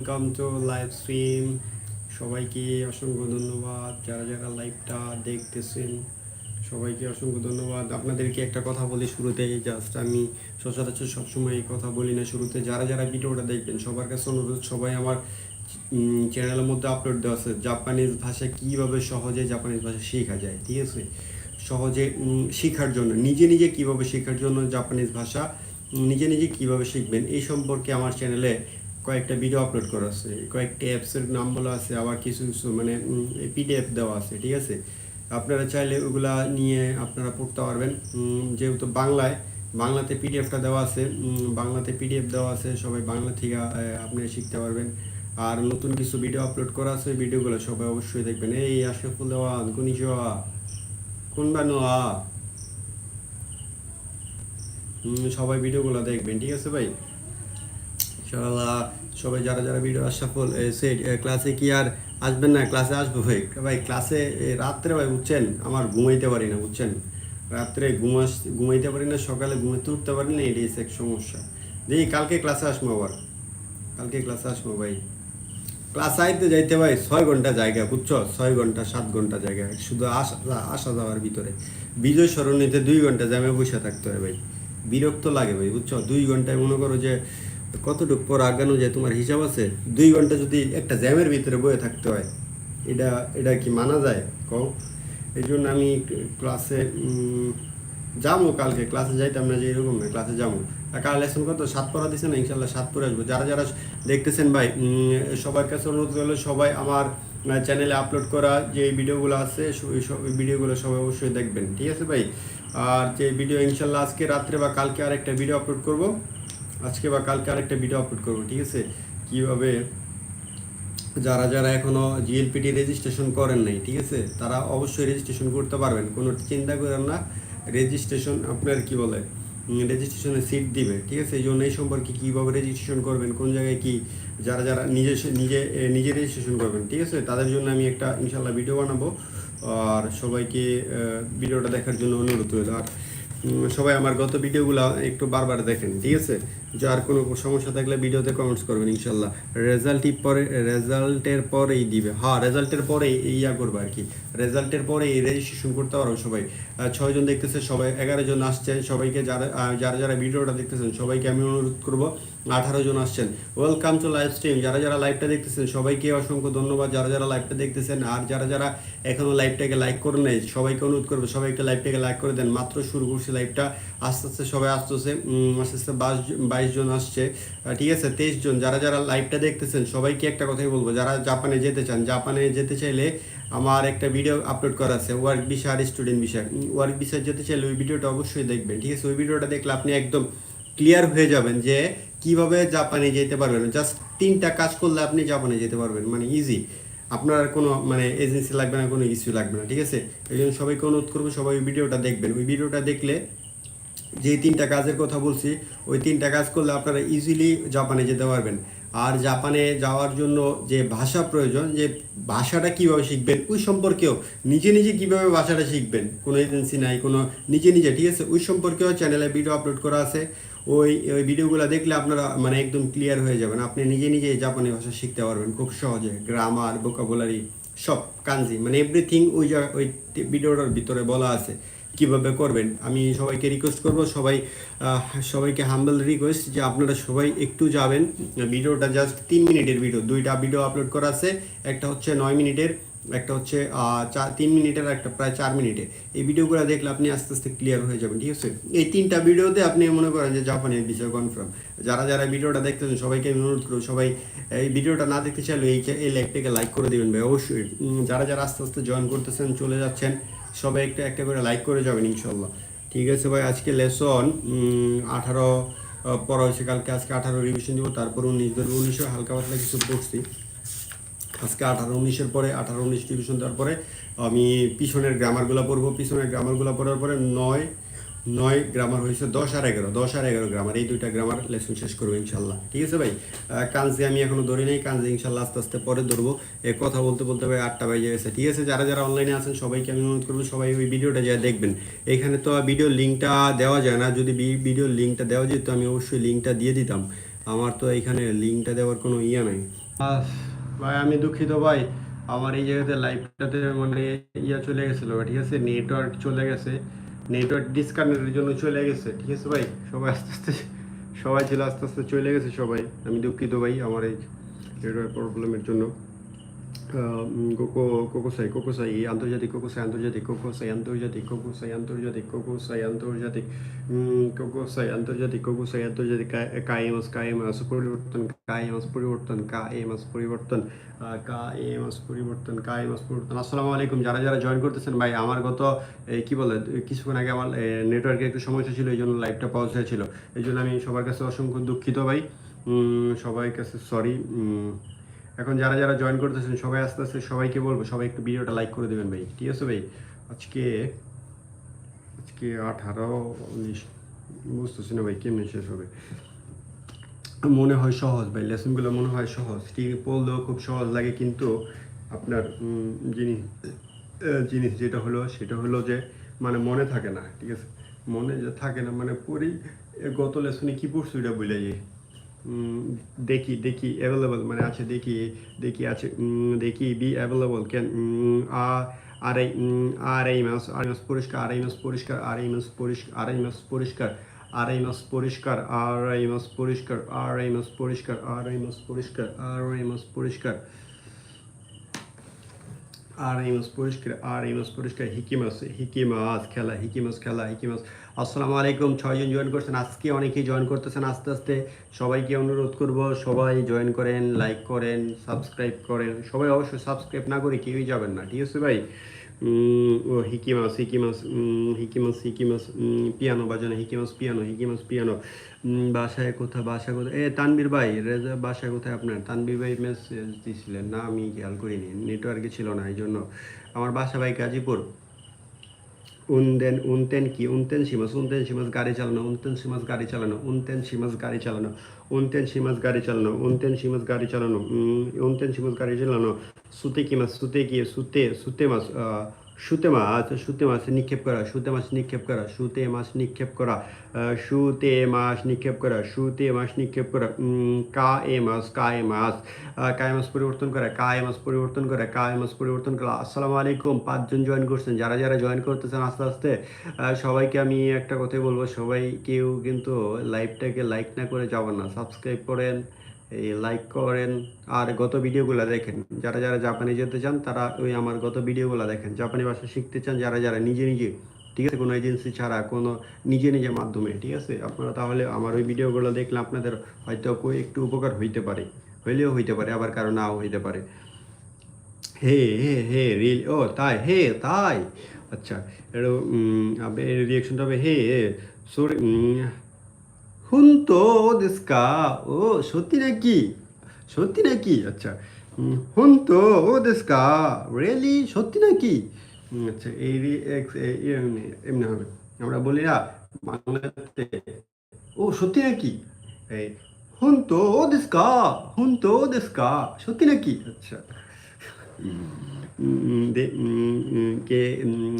Welcome to live stream সবাইকে অসংখ্য ধন্যবাদ। যারা যারা লাইভটা দেখতেছেন, সবাইকে অসংখ্য ধন্যবাদ। আপনাদেরকে একটা কথা বলি শুরুতে জাস্ট আমি সচরাচর সবসময় এই কথা বলি না শুরুতে। যারা যারা ভিডিওটা দেখবেন, সবার কাছে অনুরোধ, সবাই আমার চ্যানেলের মধ্যে আপলোড দেওয়া আছে। জাপানিজ ভাষা কীভাবে সহজে জাপানিজ ভাষা শেখা যায়, ঠিক আছে? সহজে শেখার জন্য, নিজে নিজে কীভাবে শেখার জন্য জাপানিজ ভাষা নিজে নিজে কীভাবে শিখবেন, এই সম্পর্কে আমার চ্যানেলে কয়েকটা ভিডিও আপলোড করা আছে কয়েকটা অ্যাপসের নাম বলা আছে আবার কিছু কিছু মানে পিডিএফ দেওয়া আছে ঠিক আছে? আপনারা চাইলে ওগুলা নিয়ে আপনারা পড়তে পারবেন। যেহেতু বাংলায় বাংলাতে পিডিএফটা দেওয়া আছে বাংলাতে পিডিএফ দেওয়া আছে সবাই বাংলা থেকে আপনি শিখতে পারবেন। আর নতুন কিছু ভিডিও আপলোড করা আছে ভিডিওগুলো সবাই অবশ্যই দেখবেন। এই আশরাফুল দেওয়ান কুনিশোয়া কোন বানোয়া হুম, সবাই ভিডিওগুলো দেখবেন ঠিক আছে ভাই? ইনশাআল্লাহ সবাই যারা যারা ভিডিও সফল সেট ক্লাসে কি আর আসবেন না ক্লাসে আসব ভাই। ভাই ক্লাসে রাত্রে ভাই, বুঝছেন? আমার ঘুমাইতে পারি না, বুঝছেন? রাত্রে ঘুমাস ঘুমাইতে পারি না, সকালে ঘুমাইতে উঠতে পারি না, এটাই এক সমস্যা। দেখি, কালকে ক্লাসে আসব আবার। কালকে ক্লাসে আসব ভাই। ক্লাস আইতে যাইতে ভাই, ছয় ঘণ্টা জায়গা, বুঝছ? ছয় ঘণ্টা, সাত ঘণ্টা জায়গা, শুধু আসা আসা যাওয়ার ভিতরে। বিজয় সরণিতে দুই ঘণ্টা জ্যামে বসে থাকতে হয় ভাই। বিরক্ত লাগে ভাই, বুঝছ? দুই ঘন্টায় মনে করো যে কতটুকু পর আগানো যায় তোমার হিসাব আছে? দুই ঘণ্টা যদি একটা জ্যামের ভিতরে বয়ে থাকতে হয়, এটা এটা কি মানা যায়? কও। এই জন্য আমি ক্লাসে যাব কালকে। ক্লাসে যাইতাম না যে এরকম না, ক্লাসে যাব আর কাল লেসন কত? সাত পড়া দিছে না? ইনশাল্লাহ সাত পরে আসব। যারা যারা দেখতেছেন ভাই সবার কাছে অনুরোধ করলে সবাই আমার চ্যানেলে আপলোড করা যে ভিডিওগুলো আছে ওই ভিডিওগুলো সবাই অবশ্যই দেখবেন। ঠিক আছে ভাই? আর যে ভিডিও ইনশাল্লাহ আজকে রাত্রে বা কালকে আরেকটা ভিডিও আপলোড করব। আজকে বা কালকে আরেকটা ভিডিও আপলোড করব, ঠিক আছে? কীভাবে যারা যারা এখনও জিএলপিটি রেজিস্ট্রেশন করেন নাই, ঠিক আছে? তারা অবশ্যই রেজিস্ট্রেশন করতে পারবেন। কোনো চিন্তা করেন না রেজিস্ট্রেশন আপনার কি বলে রেজিস্ট্রেশনে সিট দিবে, ঠিক আছে? এই জন্য এই সম্পর্কে কীভাবে রেজিস্ট্রেশন করবেন, কোন জায়গায় কি যারা যারা নিজে নিজে নিজে রেজিস্ট্রেশন করবেন, ঠিক আছে? তাদের জন্য আমি একটা ইনশাল্লাহ ভিডিও বানাবো। আর সবাইকে ভিডিওটা দেখার জন্য অনুরোধ রইল। আর সবাই আমার গত ভিডিওগুলো একটু বারবার দেখেন, ঠিক আছে? যার কোনো সমস্যা থাকলে ভিডিওতে কমেন্টস করবেন, ইনশাল্লাহ। রেজাল্টই পরে রেজাল্টের পরেই দিবে। হ্যাঁ রেজাল্টের পরেই ইয়া করবে আর কি। রেজাল্টের পরেই রেজিস্ট্রেশন করতে পারো সবাই। ছয়জন দেখতেছে, সবাই এগারো জন আসছে। সবাইকে যারা যারা যারা ভিডিওটা দেখতেছেন, সবাইকে আমি অনুরোধ করব আঠারো জন আসছেন। ওয়েলকাম টু লাইভ স্ট্রিম যারা যারা লাইভটা দেখতেছেন, সবাইকে অসংখ্য ধন্যবাদ। যারা যারা লাইভটা দেখতেছেন আর যারা যারা এখনও লাইভটাকে লাইক করে নেই, সবাইকে অনুরোধ করব সবাইকে লাইভটাকে লাইক করে দেন। মাত্র শুরু করছি লাইভটা আস্তে আস্তে সবাই আসতেছে আস্তে আস্তে বাইশ বাইশ জন আসছে। ঠিক আছে, তেইশ জন। যারা যারা লাইভটা দেখতেছেন, সবাইকে একটা কথাই বলব। যারা জাপানে যেতে চান, জাপানে যেতে চাইলে আমার একটা ভিডিও আপলোড করা আছে ওয়ার্ক বিষয় আর স্টুডেন্ট বিষয় ওয়ার্ক বিষয় যেতে চাইলে ওই ভিডিওটা অবশ্যই দেখবেন। ঠিক আছে, ওই ভিডিওটা দেখলে আপনি একদম ক্লিয়ার হয়ে যাবেন যে কীভাবে জাপানে যেতে পারবেন। জাস্ট তিনটা কাজ করলে আপনি জাপানে যেতে পারবেন মানে ইজি আপনার কোনো মানে এজেন্সি লাগবে না, কোনো কিছু লাগবে না, ঠিক আছে? এই জন্য সবাইকে অনুরোধ করব, সবাই ওই ভিডিওটা দেখবেন। ওই ভিডিওটা দেখলে যে তিনটা কাজের কথা বলছি, ওই তিনটা কাজ করলে আপনারা ইজিলি জাপানে যেতে পারবেন। আর জাপানে যাওয়ার জন্য যে ভাষা প্রয়োজন, যে ভাষাটা কীভাবে শিখবেন, ওই সম্পর্কেও নিজে নিজে কীভাবে ভাষাটা শিখবেন, কোনো এজেন্সি নাই, কোনো নিজে নিজে, ঠিক আছে? ওই সম্পর্কেও চ্যানেলে ভিডিও আপলোড করা আছে। ওই ওই ভিডিওগুলো দেখলে আপনারা মানে একদম ক্লিয়ার হয়ে যাবেন। আপনি নিজে নিজে জাপানি ভাষা শিখতে পারবেন খুব সহজে। গ্রামার ভোকাবুলারি সব কাঞ্জি মানে এভরিথিং ওই ওই ভিডিওটার ভিতরে বলা আছে। কীভাবে করবেন? আমি সবাইকে রিকোয়েস্ট করব, সবাই সবাইকে হাম্বল রিকোয়েস্ট যে আপনারা সবাই একটু যাবেন। ভিডিওটা জাস্ট তিন মিনিটের ভিডিও দুইটা ভিডিও আপলোড করা আছে। একটা হচ্ছে নয় মিনিটের একটা হচ্ছে তিন মিনিটের একটা প্রায় চার মিনিটে। এই ভিডিওগুলো দেখলে আপনি আস্তে আস্তে ক্লিয়ার হয়ে যাবেন, ঠিক আছে? এই তিনটা ভিডিওতে আপনি মনে করেন যে জাপানের বিষয় কনফার্ম যারা যারা ভিডিওটা দেখতেছেন, সবাইকে আমি অনুরোধ করব, সবাই এই ভিডিওটা না দেখতে চাইলে এই এই লাইকটাকে লাইক করে দেবেন ভাই, অবশ্যই। যারা যারা আস্তে আস্তে জয়েন করতেছেন, চলে যাচ্ছেন, সবাই একটা একটা করে লাইক করে যাবেন ইনশাল্লাহ ঠিক আছে ভাই, আজকে লেসন আঠারো পর হয়েছে কালকে, আজকে আঠারো রিভিশন দিব, তারপর উনিশ ধরবো, উনিশে হালকা পাতলা কিছু পড়ছি। আজকে আঠারো উনিশের পরে, আঠারো উনিশ ডিভিশন দেওয়ার পরে, আমি পিছনের গ্রামারগুলো পড়ব। পিছনের গ্রামারগুলো পড়ার পরে নয় নয় গ্রামার হয়েছে দশ আর এগারো। দশ আর এগারো গ্রামার এই দুইটা গ্রামার লেসন শেষ করব ইনশাল্লাহ। ঠিক আছে ভাই? কাঞ্জি আমি এখনও ধরি নাই কাঞ্জি ইনশাল্লাহ আস্তে আস্তে পরে ধরবো। এ কথা বলতে বলতে ভাই আটটা বাজে গেছে। ঠিক আছে? যারা যারা অনলাইনে আছেন, সবাইকে আমি অনুরোধ করব সবাই ওই ভিডিওটা যা দেখবেন। এখানে তো ভিডিও লিঙ্কটা দেওয়া যায় না। যদি ভিডিওর লিঙ্কটা দেওয়া যেত, আমি অবশ্যই লিঙ্কটা দিয়ে দিতাম। আমার তো এখানে লিঙ্কটা দেওয়ার কোনো ইয়ে নাই। ভাই, আমি দুঃখিত ভাই। আমার এই জায়গাতে লাইফটাতে মানে ইয়া চলে গেছিল, ঠিক আছে? নেটওয়ার্ক চলে গেছে। নেটওয়ার্ক ডিসকানেক্টের জন্য চলে গেছে, ঠিক আছে ভাই? সবাই আস্তে আস্তে, সবাই ছিল আস্তে আস্তে চলে গেছে সবাই। আমি দুঃখিত ভাই আমার এই নেটওয়ার্ক প্রবলেমের জন্য। কোকোসাই কোকোসাই, আন্তর্জাতিক কোকোসাই আন্তর্জাতিক কোকোসাই আন্তর্জাতিক কোকোসাই আন্তর্জাতিক কোকোসাই আন্তর্জাতিক কোকোসাই আন্তর্জাতিক কোকোসাই, আন্তর্জাতিক কায়েমাস কায়েমাস পরিবর্তন কায়েমাস পরিবর্তন কায়েমাস পরিবর্তন কায়েমাস পরিবর্তন কায়েমাস পরিবর্তন। আসসালামু আলাইকুম। যারা যারা জয়েন করতেছেন, ভাই, আমার গত কি বলে কিছুক্ষণ আগে আমার নেটওয়ার্কে একটু সমস্যা ছিল এই জন্য লাইভটা পজ হয়েছিল। এই জন্য আমি সবার কাছে অসংখ্য দুঃখিত, ভাই। সবার কাছে সরি এখন যারা যারা জয়েন করতেছেন সবাই আস্তে আস্তে সবাইকে বলব সবাই একটু ভিডিওটা লাইক করে দেবেন ভাই। ঠিক আছে ভাই? আজকে আজকে আঠারো উনিশ বুঝতেছি না ভাই কেমনি শেষ হবে? মনে হয় সহজ ভাই লেসনগুলো মনে হয় সহজ। ঠিক পড়লেও খুব সহজ লাগে কিন্তু আপনার উম, জিনিস যেটা হলো সেটা হলো যে মানে মনে থাকে না ঠিক আছে? মনে যে থাকে না মানে পড়ি গত লেসনে কি পড়ছো এটা বলে যাই। দেখি দেখি অ্যাভেলেবল মানে আছে দেখি দেখি আছে দেখি বি অ্যাভেলেবল আর আর এই আর মাস আর মাস পরিষ্কার আর মাস পরিষ্কার আর মাস পরিষ্কার আর মাস পরিষ্কার আর মাস পরিষ্কার আর মাস পরিষ্কার আর মাস পরিষ্কার আর মাস পরিষ্কার আর মাস পরিষ্কার আর এই মাস পরিষ্কার আর এই মাস পরিষ্কার হিকিমাস হিকিমাস খেলা হিকিমাস খেলা হিকিমাস আসসালামু আলাইকুম, ছয়জন জয়েন করছেন, আজকে অনেকেই জয়েন করতেছেন, আস্তে আস্তে সবাইকে অনুরোধ করব, সবাই জয়েন করেন লাইক করেন সাবস্ক্রাইব করেন, সবাই অবশ্যই সাবস্ক্রাইব না করে কেউই যাবেন না, ঠিক আছে ভাই? ও হিকিমাস হিকিমাস হিকিমাস হিকিমাস পিয়ানো বাজানো হিকিমাস পিয়ানো হিকিমাস পিয়ানো। বাসায় কোথায় বাসা কোথায়? এ তানবীর ভাই, রেজা, বাসায় কোথায় আপনার? তানবীর ভাই মেসেজ দিয়েছিলেন না আমি খেয়াল করিনি নেটওয়ার্কে ছিল না এই জন্য আমার বাসা ভাই গাজীপুর। উনদেন, উনতেন কি? উনতেন সীমাস উনতেন সীমাস গাড়ি চালানো, উনতেন সীমাস গাড়ি চালানো, উনতেন সীমাস গাড়ি চালানো, উনতেন সীমাস গাড়ি চালানো, উনতেন সীমাস গাড়ি চালানো উনতেন সীমাস গাড়ি চালানো, সুতে কি মাস সুতে কি সুতে সুতে মাস সুতে মাছ সুতে মাছ নিক্ষেপ করা সুতে মাছ নিক্ষেপ করা সুতে মাছ নিক্ষেপ করা সুতে মাছ নিক্ষেপ করা সুতে মাছ নিক্ষেপ করা কা এ মাছ কায়ে মাছ আহ, কায়ে মাছ পরিবর্তন করা কায়ে মাছ পরিবর্তন করা কায়ে মাছ পরিবর্তন করা। আসসালামু আলাইকুম পাঁচজন জয়েন করছেন যারা যারা জয়েন করতেছেন আস্তে আস্তে সবাইকে আমি একটা কথাই বলব সবাই কেউ কিন্তু লাইভটাকে লাইক না করে যাবেন না সাবস্ক্রাইব করেন। এই লাইক করেন আর গত ভিডিওগুলো দেখেন। যারা যারা জাপানে যেতে চান, তারা ওই আমার গত ভিডিওগুলো দেখেন। জাপানি ভাষা শিখতে চান, যারা যারা নিজে নিজে, ঠিক আছে, কোনো এজেন্সি ছাড়া, কোনো নিজে নিজে মাধ্যমে, ঠিক আছে, আপনারা তাহলে আমার ওই ভিডিওগুলো দেখলে আপনাদের হয়তো একটু উপকার হইতে পারে। হইলেও হইতে পারে, আবার কারও নাও হইতে পারে। হে হে হে, রিল, ও, তাই, হে, তাই। আচ্ছা এটা রিয়াকশনটা হবে, হে সরি 本当ですか？おしょってなき。しょってなき。やっちゃう。本当ですか ?Really? しょってなきやっちゃう。ADXAEM なの。俺はボリラ、マンガって。おしょってなき本当ですか？本当ですか？しょってなきやっちゃう。で、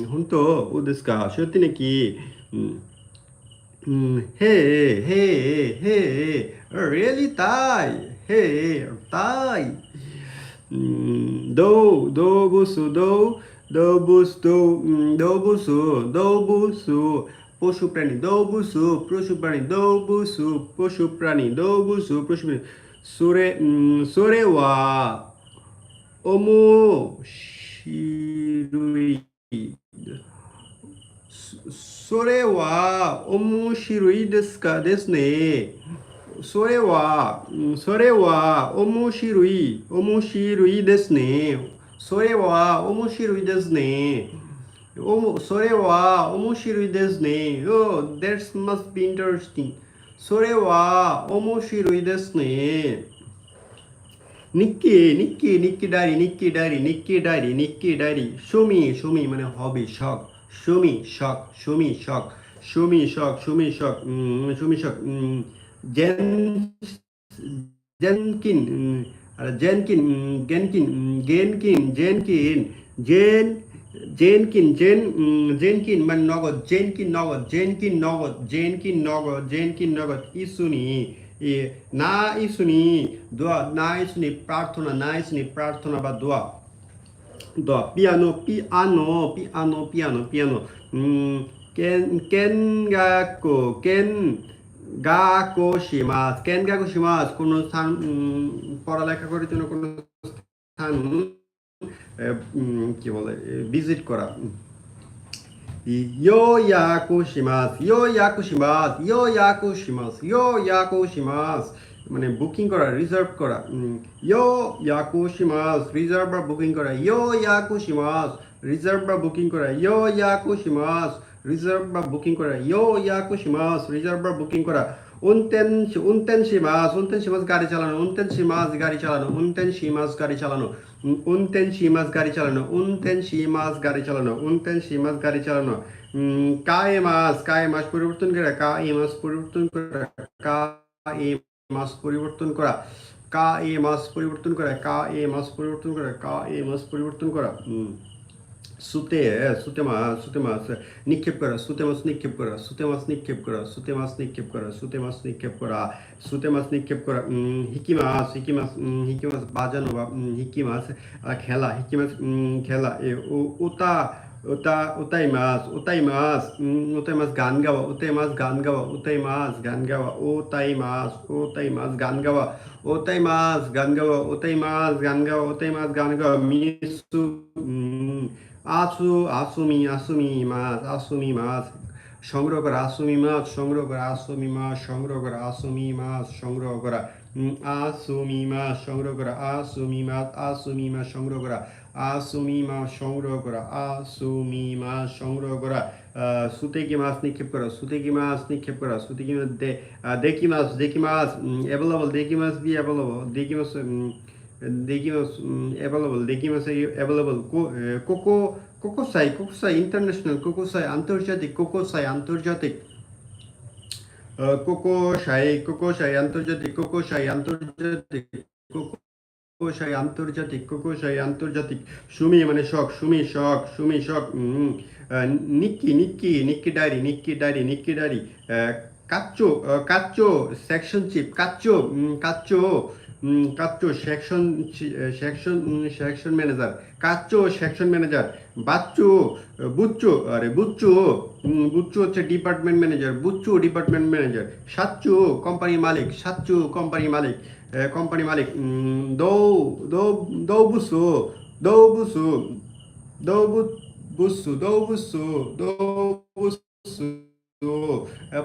本当ですか？しょってなき、うん。হে হে হে রিয়েলি তাই? হে, তাই। দৌ দৌ বুসু, দৌ দৌ বুস, দৌ দৌ বুসু দৌ বুসু, পশু প্রাণী, দৌ বুসু, পশু প্রাণী, দৌ বুসু, পশু প্রাণী, দৌ বুসু, পশু প্রাণী। সুরে সুরে ওয়া, ওমো, Shirui それは面白いですかですね。それは、うんそれは面白い、面白いですね。それは面白いですね。おもそれは面白いですね。Oh, that must be interesting. それは面白いですね。Nikki Nikki Nikki diary Nikki diary Nikki diary Nikki diary Sumi Sumi মানে হবি শখ সুমি শখ সুমি শখ সুমি শখ সুমি উম, সুমি উম, জেন জেনকিন জেনকিন গেনকিন গেনকিন জেনকিন জেন জেনকিন জেন জেনকিন মানে নগদ জেনকিন নগদ জেনকিন নগদ জেনকিন নগদ জেনকিন নগদ ইসুনি না ইসুনি দোয়া না ইসুনি প্রার্থনা না ইসুনি প্রার্থনা বা দোয়া। দোয়া piano piano piano piano piano উম, কেন কেন গাকো কেন গাকো শিমাস কেন গাকো শিমাস কোনো স্থান উম, পড়ালেখা করার জন্য কোনো স্থান এ, উম, কি বলে ভিজিট করা ইয়ো ইয়াকো শিমাস ইয়ো ইয়াকো শিমাস ইয়ো ইয়াকো শিমাস ইয়ো ইয়াকো শিমাস মানে বুকিং করা রিজার্ভ করা। ইয়ো ইয়াকো শিমাস রিজার্ভ বা বুকিং করা, ইয়ো ইয়াকো শিমাস রিজার্ভ বা বুকিং করা, ইয়ো ইয়াকো শিমাস রিজার্ভ বা বুকিং করা, ইয়ো ইয়াকো শিমাস রিজার্ভ বা বুকিং করা উনতেন উনতেন শিমাস উনতেন শিমাস গাড়ি চালানো উনতেন শিমাস গাড়ি চালানো উনতেন শিমাস গাড়ি চালানো উনতেন শিমাস গাড়ি চালানো উনতেন শিমাস গাড়ি চালানো উনতেন শিমাস গাড়ি চালানো কায়ে মাস কায়ে মাস পরিবর্তন করা কা এ মাস পরিবর্তন করা কা এ মাস পরিবর্তন করা কা এ মাস পরিবর্তন করা কা এ মাস পরিবর্তন করা কা এ মাস পরিবর্তন করা সুতে সুতে মাছ সুতে মাছ নিক্ষেপ করা সুতে মাছ নিক্ষেপ করা সুতে মাছ নিক্ষেপ করা সুতে মাছ নিক্ষেপ করা সুতে মাছ নিক্ষেপ করা সুতে মাছ নিক্ষেপ করা হিকি মাছ হিকি উম, হিকি মাছ বাজানো বা হিকি আহ, খেলা হিকি উম, খেলা এ ও- ওটা ওটা ওটাই মাছ ওটাই মাছ ওটাই মাছ গান গাওয়া, ওটাই মাছ গান গাওয়া, ওটাই মাছ গান গাওয়া, ওটাই মাছ ওটাই মাছ গান গাওয়া, ওটাই মাছ গান গাওয়া, ওটাই মাছ গান গাওয়া, ওটাই মাছ গান গাওয়া, মিসু আসু, আসুমি আসুমি মাছ আসুমি মাছ, সংগ্রহ করা, আসুমি মাছ, সংগ্রহ করা, আসুমি মাছ, সংগ্রহ করা, আসুমি মাছ, সংগ্রহ করা আসুমি মাছ, সংগ্রহ করা, আসুমি মাছ আসুমি মাছ, সংগ্রহ করা আসুমি মাছ সংগ্রহ করা আসুমি মাছ সংগ্রহ করা সুতেকি মাছ নিক্ষেপ করা সুতেকি মাছ নিক্ষেপ করা সুতেকি মাছ দেখি মাছ দেখি মাছ অ্যাভেলেবল দেখি মাছ বি অ্যাভেলেবল দেখি মাছ দেখি মাছ অ্যাভেলেবল দেখি মাছ অ্যাভেলেবল কোকো কোকোসাই কোকোসাই ইন্টারন্যাশনাল কোকোসাই আন্তর্জাতিক কোকোসাই আন্তর্জাতিক কোকোসাই কোকোসাই আন্তর্জাতিক কোকোসাই আন্তর্জাতিক কোকোসাই আন্তর্জাতিক কোকোশাই আন্তর্জাতিক। সুমি মানে শখ, সুমি শখ সুমি শখ নিক্কি নিক্কি নিকি ডায়েরি, নিক্কি ডায়েরি নিক্কি ডায়েরি। কাচ্চো কাচ্চো, সেকশন চিপ, কাচ্চো কাচ্চো। কাচ্চো সেকশন সেকশন সেকশন ম্যানেজার কাচ্চো সেকশন ম্যানেজার বাচ্চু বুচ্চু, আরে বুচ্চু বুচ্চু হচ্ছে ডিপার্টমেন্ট ম্যানেজার বুচ্চু ডিপার্টমেন্ট ম্যানেজার সাচ্চু কোম্পানি মালিক, সাচ্চু কোম্পানি মালিক কোম্পানি মালিক দৌ দৌ দৌ বুসু দৌ বুসু দৌ বুসু দৌ বুসু দৌ বুসু।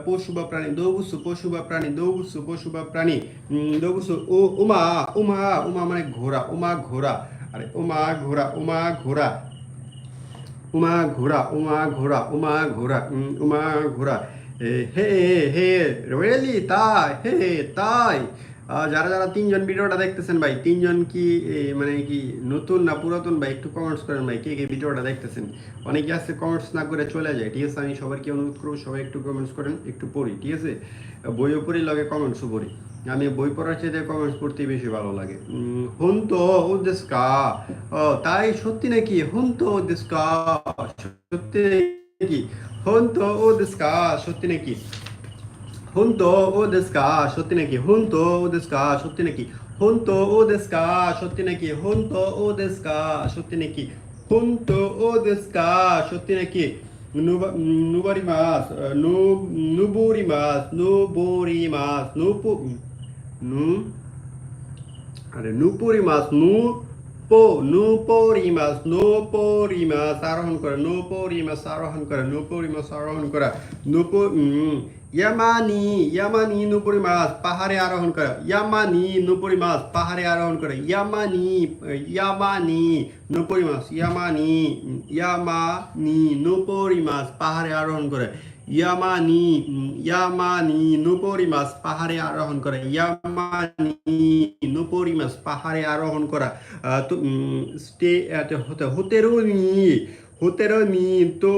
পশু বা প্রাণী দৌবুসু পশু বা প্রাণী দৌবুসু পশু বা প্রাণী দৌবুসু ও উমা উমা উমা মানে ঘোড়া উমা ঘোড়া আরে উমা ঘোড়া উমা ঘোড়া উমা ঘোড়া উমা ঘোড়া উমা ঘোড়া উম, ঘোড়া হে হে রিয়েলি তাই হে তাই যারা যারা তিনজন ভিডিওটা দেখতেছেন ভাই তিনজন কি মানে কি নতুন না পুরাতন ভাই? একটু কমেন্টস করেন ভাই কে কে ভিডিওটা দেখতেছেন? অনেকে আছে কমেন্টস না করে চলে যায় ঠিক আছে? আমি সবাইকে অনুরোধ করব সবাই একটু কমেন্টস করেন একটু পড়ি ঠিক আছে? বইও পড়ি লগে কমেন্টসও পড়ি। আমি বই পড়ার চাইতে কমেন্টস পড়তেই বেশি ভালো লাগে। উম, হুন তো উদ্দেশ্যকা ও তাই সত্যি নাকি? হুন তো উদ্দেশ্যকা সত্যি নাকি? হুন তো উদ্দেশ্যকা সত্যি নাকি? হুন তো ও দেশকা সত্যি নাকি হুন তো ও দেশকা সত্যি নাকি হুন তো ও দেশকা সত্যি নাকি হুন তো ও দেশকা সত্যি নাকি হুন তো ও দেশকা সত্যি নাকি নুবা- নুবারি মাছ আহ, নু নুবুরি মাছ নুবুরি মাছ নুপু নু আরে নুপুরি মাছ নু পো নুপরি মাছ নুপরি মাছ আরোহণ করে নুপরি মাছ আরোহণ করে নুপরি মাছ আরোহণ করা নুপ ইয়ামানি ইয়ামানি নুপুরি মাছ পাহাড়ে আরোহণ করে ইয়ামানি নুপুরি মাছ পাহাড়ে আরোহণ করে ইয়ামানি ইয়ামানি নুপুরি মাছ ইয়ামানি ইয়ামানি নুপুরি মাছ পাহাড়ে আরোহণ করে ইয়ামানি ইয়ামানি নুপুরি মাছ পাহাড়ে আরোহণ করে ইয়ামানি নুপুরি মাছ পাহাড়ে আরোহণ করা স্টে হতে হতেরো নি হতেরো নি তো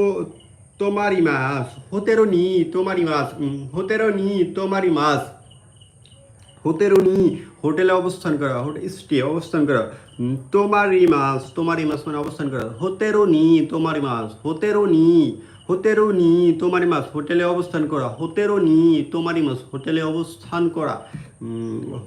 তোমারি মাছ হতেরো নি তোমারি মাছ উম, হতেরো নি হোটেলে অবস্থান করা স্টে অবস্থান করা। তোমারি মাস তোমারি মাস মানে অবস্থান করা। হোতেরো নি তোমারি মাস হোতেরো নি হোতেরো নি তোমারি মাস হোটেলে অবস্থান করা। হোতেরো নি তোমারি মাস হোটেলে অবস্থান করা।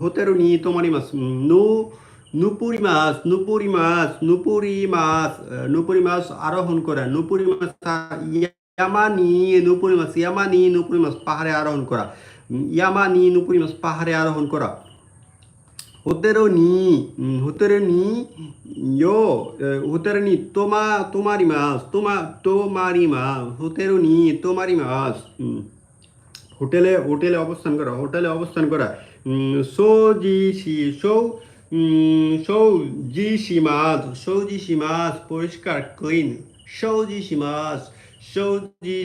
হোতেরো নি তোমারি মাস নো নুপুরি মাছ নুপুরি মাছ নুপুরি মাছ নুপুরি মাছ আরোহণ করা। নুপুরি মাছ আ- ইয়ামানি নুপুরি মাছ ইয়ামানি নুপুরি মাছ পাহাড়ে আরোহণ করা উম, ইয়ামানি নুপুরি মাছ পাহাড়ে আরোহণ করা হোতেরো নি হোতেরো নি ইয়ো হোতেরো নি তোমা তোমারি মাছ তোমা তোমারি মাছ হোতেরো নি তোমারি মাছ হোটেলে হোটেলে অবস্থান করা হোটেলে অবস্থান করা সৌজি সি সৌ সৌজি সীমাস সৌজি সীমাস পরিষ্কার ক্লিন সৌজি সীমাস সৌজি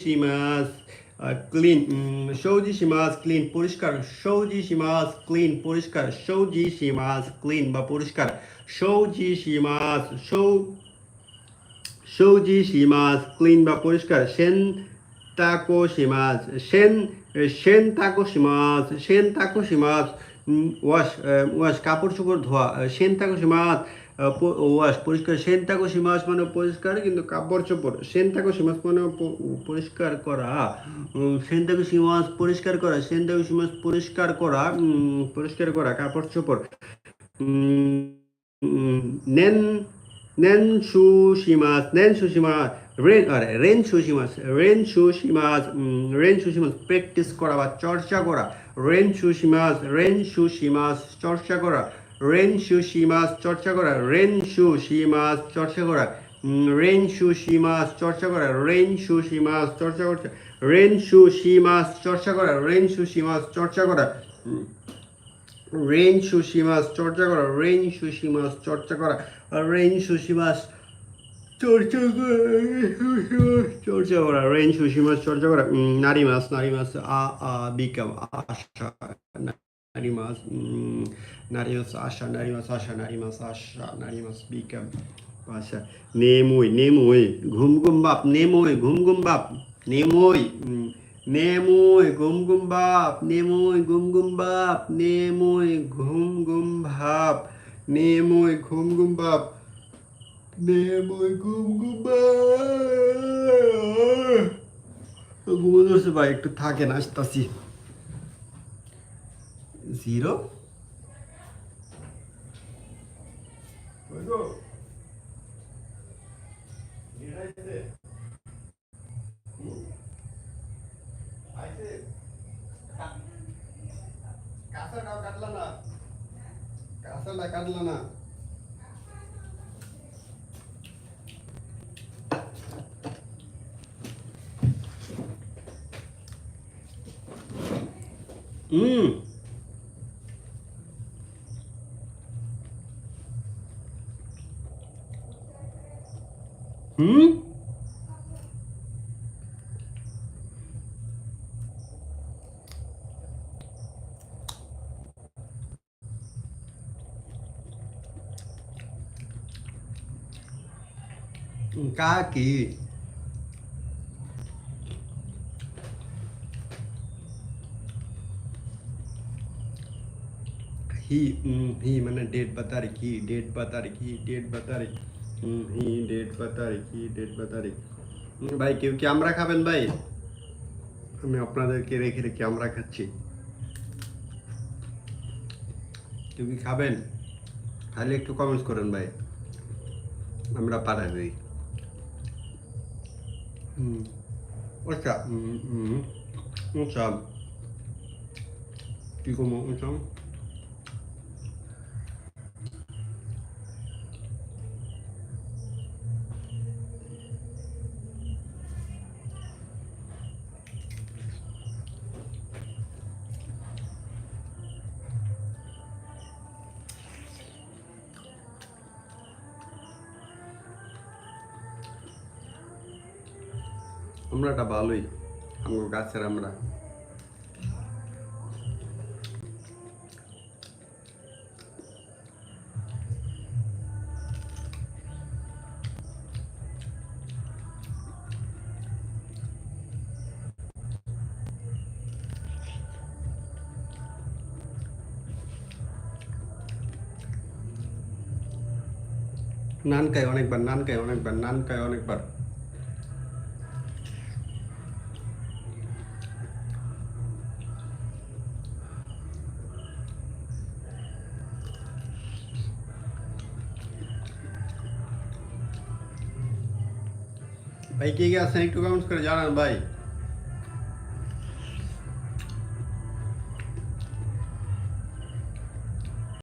সীমাস ক্লিন সৌজি সীমাস ক্লিন পরিষ্কার সৌজি সীমাস ক্লিন পরিষ্কার সৌজি সীমাস ক্লিন বা পরিষ্কার সৌজি সীমাস সৌ সৌজি সীমাস ক্লিন বা পরিষ্কার সেন তাকো সীমাস সেন সেন তাকো সীমাস সেন তাকো সীমাস ওয়াশ ওয়াশ কাপড় চোপড় ধোয়া সেন তাকো সীমাস ওয়াশ পরিষ্কার সেন তাকো সীমাস মানে পরিষ্কার, কিন্তু কাপড় চোপড় সেন তাকো সীমাস মানে পরিষ্কার করা সেন তাকো সীমাস পরিষ্কার করা সেন তাকো সীমাস পরিষ্কার করা পরিষ্কার করা, কাপড় চোপড় নেন নেন শু সীমাস নেন শু সীমাস, রেন, আরে রেন শু সীমাস রেন শু সীমাস রেন শু সীমাস প্র্যাকটিস করা বা চর্চা করা রেন শু সীমাস রেন শু সীমাস চর্চা করা রেন শু সীমাস চর্চা করা রেন শু সীমাস চর্চা করা রেন শু সীমাস চর্চা করা রেন শু সীমাস চর্চা করছে রেন শু সীমাস চর্চা করা রেন শু সীমাস চর্চা করা রেন সুসীমাস চর্চা করা রেন সুসীমাস চর্চা করা রেন সুসীমাস চর্চা করা চর্চা করা রেন সুসীমাস চর্চা করা নারী মাস নারী মাস আ আ বিকাম আশা মাস আশা নারী মাস আশা নারী মাস আশা নারী মাস বিকাম আশা নেমুই নেমুই ঘুম ঘুম বাপ নেমুই ঘুম ঘুম বাপ নেমুই উম, নেমুই ঘুম ঘুম বাপ নেমুই ঘুম ঘুম বাপ নেমুই ঘুম ঘুম ভাব নেমুই ঘুম ঘুম বাপ নেমুই ঘুম ঘুম বাপ ঘুমো ধরছে ভাই একটু থাকেন আসতাছি। জিরো। কাটলা না। কাঁচাটা কাটলা না। কাকি ही हम्म, ही मैंने डेट बता रखी डेट बता रखी डेट बता रखी हम्म, ही डेट बता रखी डेट बता रखी হুম, ভাই কেউ কি আমরা খাবেন ভাই আমি আপনাদেরকে রেখে রেখে আমরা খাচ্ছি কেউ কি খাবেন তাহলে একটু কমেন্টস করেন ভাই আমরা পাঠাই দিই হুম আচ্ছা হুম হুম আচ্ছা কি করব আচ্ছা ke mana tabalui, kamu kasih ramra, nangka yang banyak, nangka yang banyak, nangka ভাই কে কে আছেন একটু কমেন্টস করে জানান ভাই